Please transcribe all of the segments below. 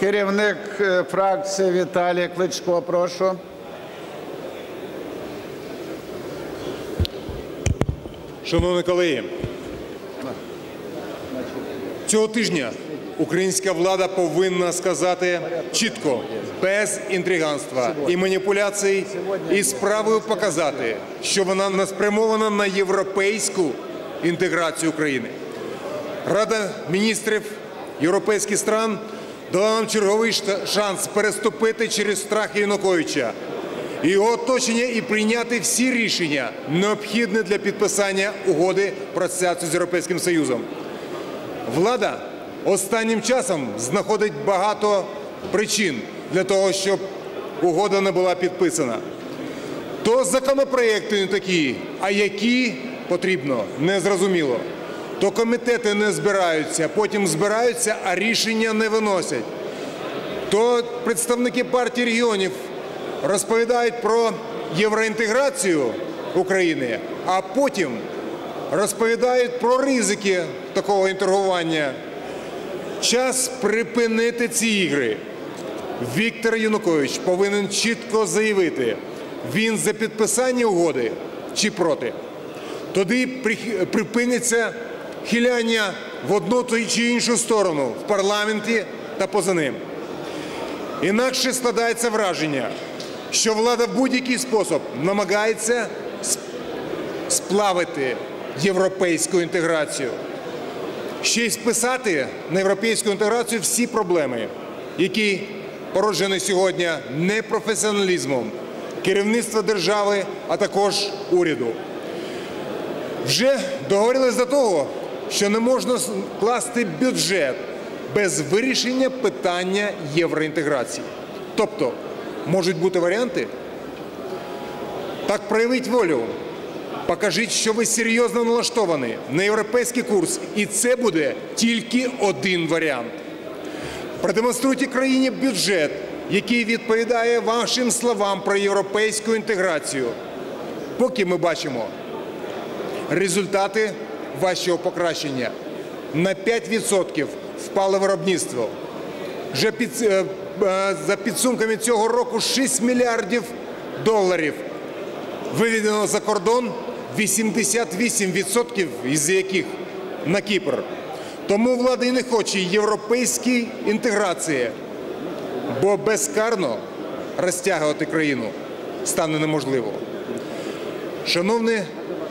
Керівник е, фракції Віталій Кличко, прошу. Шановні колеги, цього тижня українська влада повинна сказати чітко, без інтриганства і маніпуляцій, і справою показати, що вона не спрямована на європейську інтеграцію України. Рада міністрів європейських стран дала нам черговий шанс переступити через страх Януковича його оточення і прийняти всі рішення, необхідні для підписання угоди про асоціацію з Європейським Союзом. Влада останнім часом знаходить багато причин для того, щоб угода не була підписана. То законопроекти не такі, а які потрібно, незрозуміло. То комітети не збираються, потім збираються, а рішення не виносять. То представники партії регіонів розповідають про євроінтеграцію України, а потім розповідають про ризики такого інтегрування. Час припинити ці ігри. Віктор Янукович повинен чітко заявити, він за підписання угоди чи проти. Тоді припиниться хиляння в одну чи іншу сторону в парламенті та поза ним. Інакше складається враження, що влада в будь-який спосіб намагається сплавити європейську інтеграцію ще й списати на європейську інтеграцію всі проблеми, які породжені сьогодні непрофесіоналізмом керівництва держави, а також уряду. Вже договорились до того, що не можна скласти бюджет без вирішення питання євроінтеграції. Тобто, можуть бути варіанти. Так проявіть волю, Покажіть, що ви серйозно налаштовані на європейський курс, і це буде тільки один варіант. Продемонструйте країні бюджет, який відповідає вашим словам про європейську інтеграцію. Поки ми бачимо результати вашого покращення. На 5% впало виробництво. Вже під, е, е, за підсумками цього року 6 мільярдів доларів виведено за кордон 88% із яких на Кіпр. Тому влада і не хоче європейської інтеграції, бо безкарно розтягувати країну стане неможливо. Шановні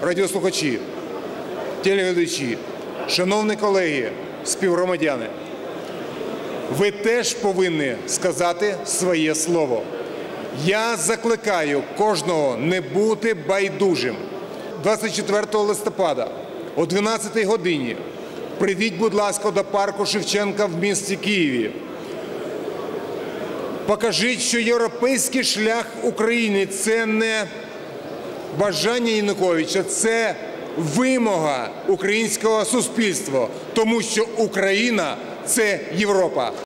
радіослухачі, телеглядачі, шановні колеги, співгромадяни, ви теж повинні сказати своє слово. Я закликаю кожного не бути байдужим. 24 листопада о 12 годині прийдіть, будь ласка, до парку Шевченка в місті Києві. Покажіть, що європейський шлях України це не бажання Януковича, це вимога українського суспільства, тому що Україна це Європа.